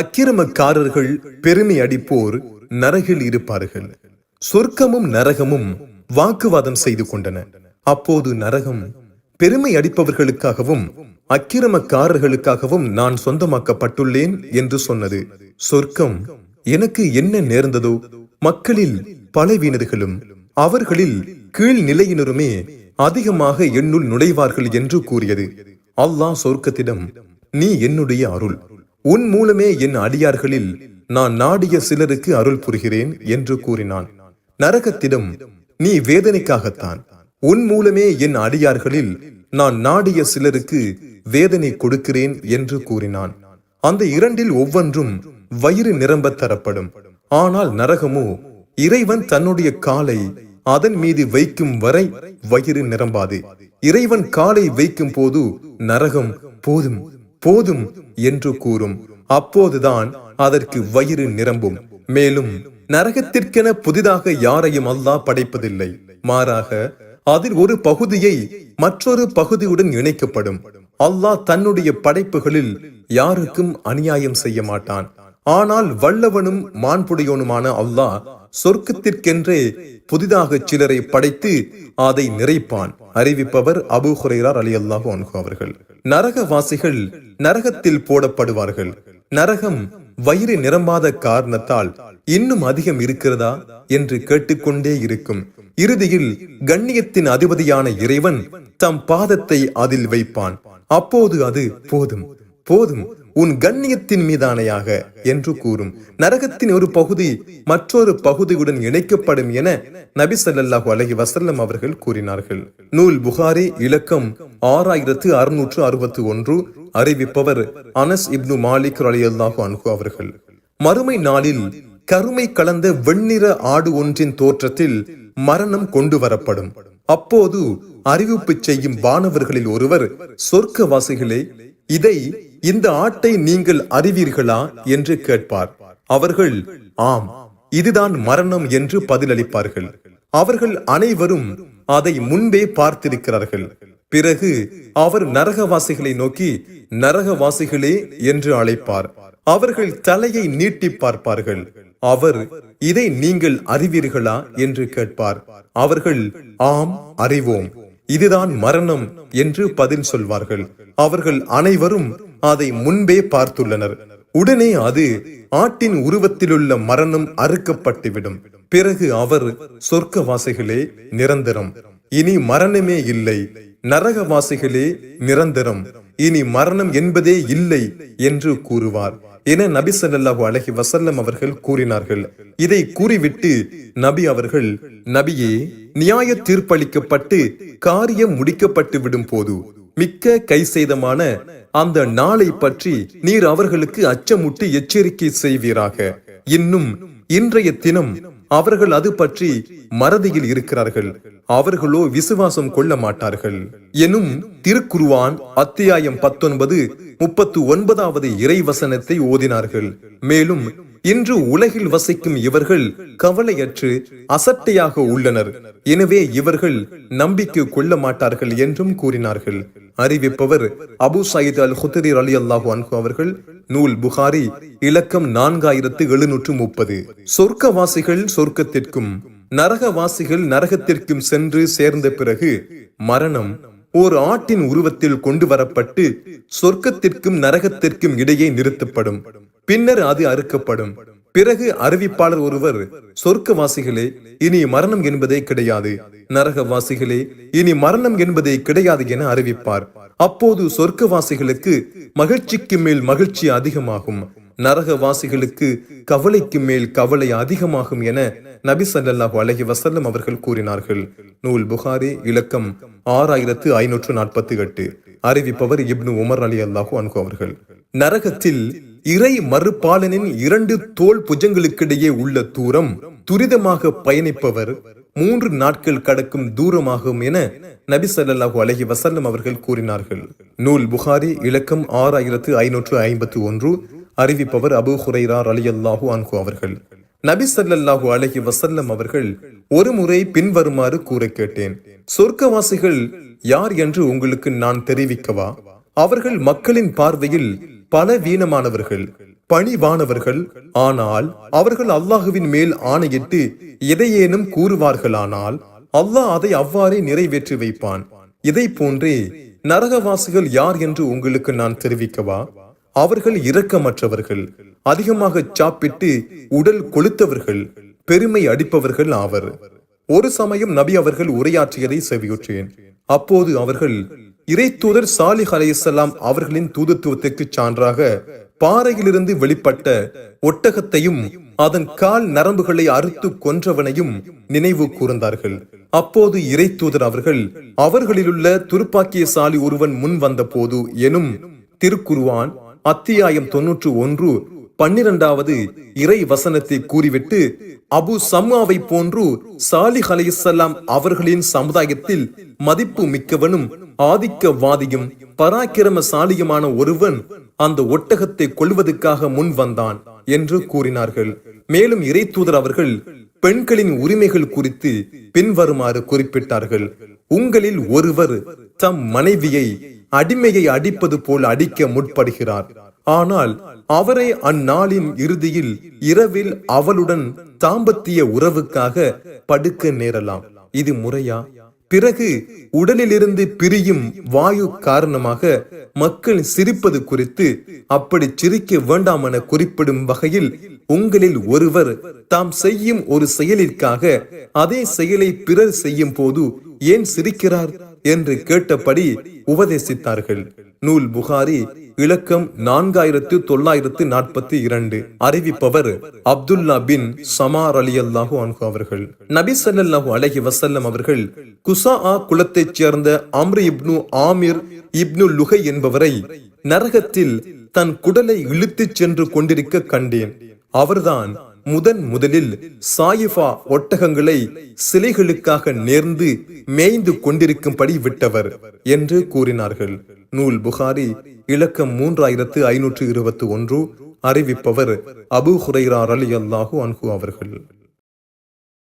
அக்கிரமக்காரர்கள் பெருமை அடிப்போர் நரகில் இருப்பார்கள். சொர்க்கமும் நரகமும் வாக்குவாதம் செய்து கொண்டன. அப்போது நரகம் பெருமை அடிப்பவர்களுக்காகவும் அக்கிரமக்காரர்களுக்காகவும் நான் சொந்தமாக்கப்பட்டுள்ளேன் என்று சொன்னது. சொர்க்கம் எனக்கு என்ன நேர்ந்ததோ மக்களில் பலவீனர்களும் அவர்களில் கீழ் நிலையினருமே அதிகமாக என்னுள் நுழைவார்கள் என்று கூறியது. அல்லாஹ் சொர்க்கத்திடம் நீ என்னுடைய அருள். உன் மூலமே என் அடியார்களில் நான் நாடிய சிலருக்கு அருள் புரிகிறேன் என்று கூறினான். நரகத்திடம் நீ வேதனைக்காகத்தான். உன் மூலமே என் அடியார்களில் நான் நாடிய சிலருக்கு வேதனை கொடுக்கிறேன் என்று கூறினான். அந்த இரண்டில் ஒவ்வொன்றும் வயிறு நிரம்ப தரப்படும். ஆனால் நரகமோ இறைவன் தன்னுடைய காலை அதன் மீது வைக்கும் வரை வயிறு நிரம்பாது. இறைவன் காலை வைக்கும் போது நரகம் போதும். போதும் என்று கூறும். அப்போதுதான் அதற்கு வயிறு நிரம்பும். மேலும் நரகத்திற்கென புதிதாக யாரையும் அல்லாஹ் படைப்பதில்லை. மாறாக அதில் ஒரு பகுதியை மற்றொரு பகுதியுடன் இணைக்கப்படும். அல்லாஹ் தன்னுடைய படைப்புகளில் யாருக்கும் அநியாயம் செய்ய மாட்டான். ஆனால் வல்லவனும் மாண்புடையோனுமான அல்லாஹ் சொர்க்கத்திற்கென்றே புதிதாக சிலரை படைத்து அதை நிறைப்பான். அறிவிப்பவர் அபு ஹுரைரார் அலி அல்லாஹு அன்ஹு அவர்கள். நரகவாசிகள் நரகத்தில் போடப்படுவார்கள். நரகம் வயிறு நிரம்பாத காரணத்தால் இன்னும் அதிகம் இருக்கிறதா என்று கேட்டுக்கொண்டே இருக்கும். இறுதியில் கண்ணியத்தின் அதிபதியான இறைவன் தம் பாதத்தை அதில் வைப்பான். அப்போது அது போதும். போதும். உன் கண்ணியத்தின் மீதானையாக என்று கூறும். நரகத்தின் ஒரு பகுதி மற்றொரு பகுதியுடன் இணைக்கப்படும் என நபி சல்லாஹூ அலஹி வசல்லம் அவர்கள் கூறினார்கள். நூல் புகாரி இலக்கம் ஆறாயிரத்து அறுநூற்று அறுபத்தி ஒன்று அறிவிப்பவர் அனஸ் இப்னு மாலிக் ரலியல்லாஹு அன்ஹு அவர்கள். மறுமை நாளில் கருமை கலந்த வெண்ணிற ஆடு ஒன்றின் தோற்றத்தில் மரணம் கொண்டு வரப்படும் அப்போது அறிவிப்பு செய்யும் வானவர்களில் ஒருவர் சொர்க்கவாசிகளே இதை இந்த ஆட்டை நீங்கள் அறிவீர்களா என்று கேட்பார். அவர்கள் ஆம் இதுதான் மரணம் என்று பதிலளிப்பார்கள். அவர்கள் அனைவரும் அதை முன்பே பார்த்திருக்கிறார்கள். பிறகு அவர் நரகவாசிகளை நோக்கி நரகவாசிகளே என்று அழைப்பார். அவர்கள் தலையை நீட்டி பார்ப்பார்கள். அவர் இதை நீங்கள் அறிவீர்களா? என்று கேட்பார். அவர்கள் ஆம் அறிவோம். இதுதான் மரணம் என்று பதில் சொல்வார்கள். அவர்கள் அனைவரும் அதை முன்பே பார்த்துள்ளனர். உடனே அது ஆட்டின் உருவத்திலுள்ள மரணம் அறுக்கப்பட்டுவிடும். பிறகு அவர் சொர்க்கவாசிகளே நிரந்தரம். இனி மரணமே இல்லை. நரகவாசிகளே நிரந்தரம். இனி மரணம் என்பதே இல்லை என்று கூறுவார். என நபி சல்லாஹூ அலஹி வசல்லம் அவர்கள் கூறினார்கள். இதை கூறிவிட்டு நபி அவர்கள் நபியே நியாய தீர்ப்பளிக்கப்பட்டு காரியம் முடிக்கப்பட்டு விடும் போது மிக்க கை செய்தமான அந்த நாளை பற்றி நீர் அவர்களுக்கு அச்சமுட்டு எச்சரிக்கை செய்வீராக. இன்னும் இன்றைய தினம் அவர்கள் அது பற்றி மறதியில் இருக்கிறார்கள். அவர்களோ விசுவாசம் கொள்ள மாட்டார்கள். எனும் திருக்குருவான் அத்தியாயம் பத்தொன்பது முப்பத்து ஒன்பதாவது இறைவசனத்தை ஓதினார்கள். மேலும் இன்று உலகில் வசிக்கும் இவர்கள் கவலையற்று அசட்டையாக உள்ளனர். எனவே இவர்கள் நம்பிக்கை கொள்ள மாட்டார்கள் என்றும் கூறினார்கள். அறிவிப்பவர் அபு சயித் அல் ஹுதரி அலி அல்லாஹு அன்ஹு அவர்கள் நூல் புகாரி இலக்கம் நான்காயிரத்து எழுநூற்று முப்பது. சொர்க்கவாசிகள் சொர்க்கத்திற்கும் நரகவாசிகள் நரகத்திற்கும் சென்று சேர்ந்த பிறகு மரணம் ஓர் ஆட்டின் உருவத்தில் கொண்டு வரப்பட்டு சொர்க்கத்திற்கும் நரகத்திற்கும் இடையே நிறுத்தப்படும். பின்னர் அது அறுக்கப்படும். பிறகு அறிவிப்பாளர் ஒருவர் சொர்க்கவாசிகளே இனி மரணம் என்பதே கிடையாது. நரகவாசிகளே இனி மரணம் என்பதே கிடையாது என அறிவிப்பார். அப்போது சொர்க்கவாசிகளுக்கு மகிழ்ச்சிக்கு மேல் மகிழ்ச்சி அதிகமாகும். நரகவாசிகளுக்கு கவலைக்கு மேல் கவலை அதிகமாகும் என நபி ஸல்லல்லாஹு அலஹி வசல்லம் அவர்கள் கூறினார்கள். நூல் புகாரி இலக்கம் ஆறாயிரத்து ஐநூற்று நாற்பத்தி எட்டு. அறிவிப்பவர் இப்னு உமர் அலி அல்லாஹு அன்கு அவர்கள். நரகத்தில் இறை மறுபாலனின் இரண்டு தோல் புஜங்களுக்கிடையே உள்ள தூரம் துரிதமாக பயணிப்பவர் மூன்று நாட்கள் கடக்கும் தூரமாகும் என நபி ஸல்லல்லாஹு அலஹி வசல்லம் அவர்கள் கூறினார்கள். நூல் புகாரி இலக்கம் ஆறாயிரத்து ஐநூற்று ஐம்பத்தி ஒன்று அறிவிப்பவர் அபு ஹுரைரா ரலியல்லாஹு அன்ஹு அவர்கள். நபி ஸல்லல்லாஹு அலஹி வசல்லம் அவர்கள் ஒரு முறை பின்வருமாறு கூற கேட்டேன். சொர்க்கவாசிகள் யார் என்று உங்களுக்கு நான் தெரிவிக்கவா? அவர்கள் மக்களின் பார்வையில் பலவீனமானவர்கள் பணிவானவர்கள் ஆனால் அவர்கள் அல்லாஹுவின் மேல் ஆணையிட்டு எதையேனும் கூறுவார்களானால் அல்லாஹ் அதை அவ்வாறே நிறைவேற்றி வைப்பான். இதை போன்றே நரகவாசிகள் யார் என்று உங்களுக்கு நான் தெரிவிக்கவா? அவர்கள் இரக்கமற்றவர்கள் அதிகமாக சாப்பிட்டு உடல் கொளுத்தவர்கள் பெருமை அடிப்பவர்கள் ஆவர். ஒரு சமயம் நபி அவர்கள் உரையாற்றியதை செவியுற்றேன். அப்போது அவர்கள் இறைத்தூதர் சாலிஹ் அலைஹிஸ்ஸலாம் அவர்களின் தூதத்துவத்துக்கு சான்றாக பாறையிலிருந்து வெளிப்பட்ட ஒட்டகத்தையும் அதன் கால் நரம்புகளை அறுத்து கொன்றவனையும் நினைவு கூர்ந்தார்கள். அப்போது இறைத்தூதர் அவர்கள் அவர்களிலுள்ள துருப்பாக்கியசாலி ஒருவன் முன் வந்த போது எனும் திருக்குருவான் அத்தியாயம் தொன்னூற்று ஒன்று பன்னிரண்டாவது இறை வசனத்தை கூறிவிட்டு அபு சம்மாவை போன்று சாலிஹ் அலைஹிஸ்ஸலாம் அவர்களின் சமுதாயத்தில் மதிப்பு மிக்கவனும் ஆதிக்கவாதியும் பராக்கிரமசாலியுமான ஒருவன் அந்த ஒட்டகத்தை கொள்வதற்காக முன் வந்தான் என்று கூறினார்கள். மேலும் இறை தூதர் அவர்கள் பெண்களின் உரிமைகள் குறித்து பின்வருமாறு குறிப்பிட்டார்கள். உங்களில் ஒருவர் தம் மனைவியை அடிமையை அடிப்பது போல் அடிக்க முற்படுகிறார். ஆனால் அவரை அந்நாளின் இறுதியில் இரவில் அவளுடன் தாம்பத்திய உறவுக்காக படுக்க நேரலாம். இது முறையா? பிறகு உடலிலிருந்து பிரியும் வாயு காரணமாக மக்கள் சிரிப்பது குறித்து அப்படி சிரிக்க வேண்டாம் என குறிப்பிடும் வகையில் உங்களில் ஒருவர் தாம் செய்யும் ஒரு செயலிற்காக அதே செயலை பிறர் செய்யும் போது ஏன் சிரிக்கிறார்? என்று கேட்டபடி உபதேசித்தார்கள். நூல் புகாரி இலக்கம் நான்காயிரத்து தொள்ளாயிரத்து நாற்பத்தி இரண்டு. அறிவிப்பவர் அப்துல்லா பின் சமார் அலி அல்லாஹு அன்ஹு அவர்கள். நபி சல்லாஹூ அலஹி வசல்லம் அவர்கள் குசா குலத்தைச் சேர்ந்த அம்ரு இப்னு ஆமிர் இப்னு லுகை என்பவரை நரகத்தில் தன் குடலை இழுத்துச் சென்று கொண்டிருக்க கண்டேன். அவர்தான் முதன் முதலில் சாயிஃபா ஒட்டகங்களை சிலைகளுக்காக நேர்ந்து மேய்ந்து கொண்டிருக்கும்படி விட்டவர் என்று கூறினார்கள். நூல் புகாரி இலக்கம் மூன்றாயிரத்து ஐநூற்று இருபத்தி ஒன்று அறிவிப்பவர் அபு ஹுரைரா அலி அல்லாஹு அன்ஹு அவர்கள்.